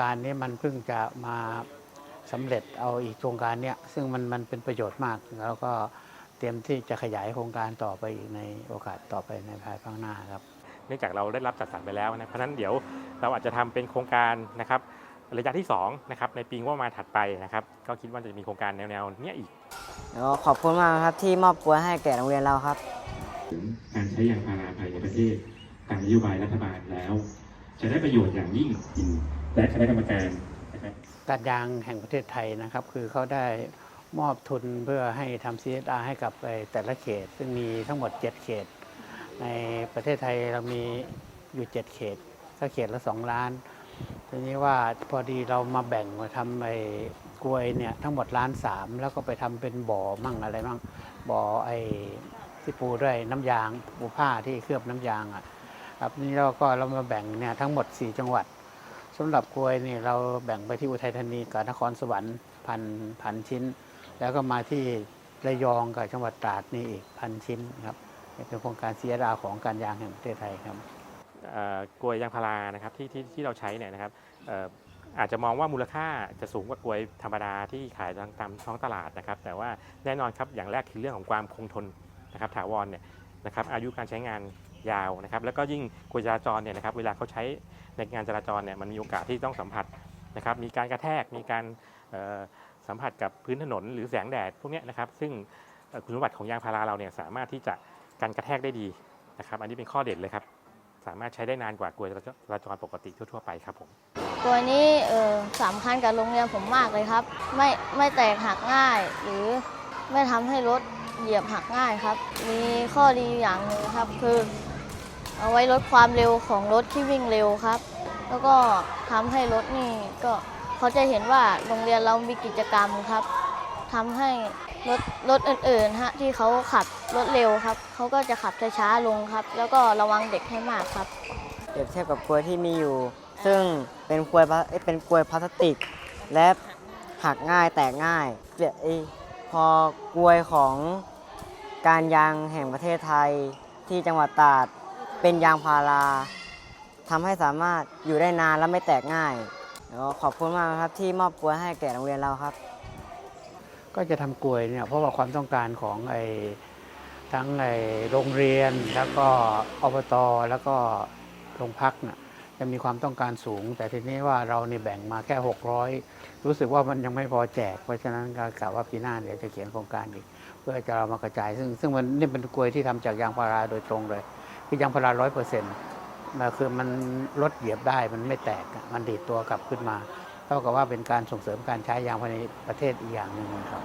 การนี้มันเพิ่งจะมาสำเร็จเอาอีกโครงการเนี้ยซึ่งมันมันเป็นประโยชน์มาก แล้วก็เตรียมที่จะขยายโครงการต่อไปอีกในโอกาสต่อไปในภายภาคหน้าครับเนื่องจากเราได้รับจัดสรรไปแล้วนะเพราะฉะนั้นเดี๋ยวเราอาจจะทำเป็นโครงการนะครับระยะที่2นะครับในปีงบประมาณถัดไปนะครับก็คิดว่าจะมีโครงการแนวๆเนี้ยอีกแล้วก็ขอบคุณมากครับที่มอบกล้วยให้แก่โรงเรียนเราครับถึงการใช้ยางพาราภายในประเทศตามนโยบายรัฐบาลแล้ว จะได้ประโยชน์อย่างยิ่ง และคณะกรรมการนะครับการยางแห่งประเทศไทยนะครับ คือเขาได้มอบทุนเพื่อให้ทำ CSR ให้กับไอ้แต่ละเขต ซึ่งมีทั้งหมด 7 เขต ในประเทศไทยเรามีอยู่ 7 เขต ก็เขตละ 2 ล้าน ทีนี้ว่าพอดีเรามาแบ่งมาทำไอ้กล้วยเนี่ยทั้งหมดล้านสามแล้วก็ไปทำเป็นบ่อมั่งอะไรมั่งบ่อไอ้ที่ปูด้วยน้ำยางปูผ้าที่เคลือบน้ำยางอะครับนี่เราก็เรามาแบ่งเนี่ยทั้งหมด 4 จังหวัด สำหรับกล้วยนี่เราแบ่งไปที่อุทัยธานีกับนครสวรรค์พันพันชิ้น แล้วก็มาที่ระยองกับจังหวัดตราดนี่อีกพันชิ้นครับเป็นโครงการเสียดาของการยางแห่งประเทศไทยครับกลวยยางพารานะครับที่ที่ที่เราใช้เนี่ยนะครับอาจจะมองว่ามูลค่าจะสูงกว่ากลวยธรรมดาที่ขายตามตามท้องตลาดนะครับ แต่ว่าแน่นอนครับอย่างแรกคือเรื่องของความคงทนนะครับถาวรเนี่ยนะครับอายุการใช้งาน ยาวนะครับแล้วก็ยิ่งกวยจราจรเนี่ยนะครับเวลาเขาใช้ในงานจราจรเนี่ยมันมีโอกาสที่ต้องสัมผัสนะครับมีการกระแทกมีการสัมผัสกับพื้นถนนหรือแสงแดดพวกนี้นะครับซึ่งคุณสมบัติของยางพาราเราเนี่ยสามารถที่จะกันกระแทกได้ดีนะครับอันนี้เป็นข้อเด่นเลยครับสามารถใช้ได้นานกว่ากลวยจราจรปกติทั่วๆไปครับผมตัวนี้สำคัญกับโรงเรียนผมมากเลยครับ ไม่ไม่แตกหักง่าย หรือไม่ทำให้รถเหยียบหักง่ายครับ มีข้อดีอย่างหนึ่งครับคือ เอาไว้ลดความเร็วของรถที่วิ่งเร็วครับ แล้วก็ทำให้รถนี่ก็เขาจะเห็นว่าโรงเรียนเรามีกิจกรรมครับทำให้รถรถอื่นๆฮะที่เขาขับรถเร็วครับเขาก็จะขับช้าๆลงครับ แล้วก็ระวังเด็กให้มากครับเปรียบเทียบกับกลวยที่มีอยู่ ซึ่งเป็นกลวยเป็นกลวยพลาสติก และหักง่ายแตกง่ายเปรียบเอ้ยพอกลวยของการยางแห่งประเทศไทยที่จังหวัดตราด เป็นยางพาราทำให้สามารถอยู่ได้นานและไม่แตกง่ายแล้วก็ขอบคุณมากนะครับที่มอบกล้วยให้แก่โรงเรียนเราครับ ก็จะทำกลวยเนี่ยเพราะว่าความต้องการของไอ้ทั้งไอ้โรงเรียนแล้วก็อบตแล้วก็โรงพักน่ะจะมีความต้องการสูง แต่ทีนี้ว่าเรานี่แบ่งมาแค่ 600 รู้สึกว่ามันยังไม่พอแจก เพราะฉะนั้นก็กะว่าปีหน้าเดี๋ยวจะเขียนโครงการอีก เพื่อจะเรามากระจายซึ่งซึ่งมันนี่เป็นกลวยที่ทำจากยางพาราโดยตรงเลย คือยางพาราร้อยเปอร์เซ็นต์คือมันลดเหยียบได้มันไม่แตกมันดีดตัวกลับขึ้นมา เท่ากับว่าเป็นการส่งเสริมการใช้ยางภายในประเทศอีกอย่างหนึ่งครับ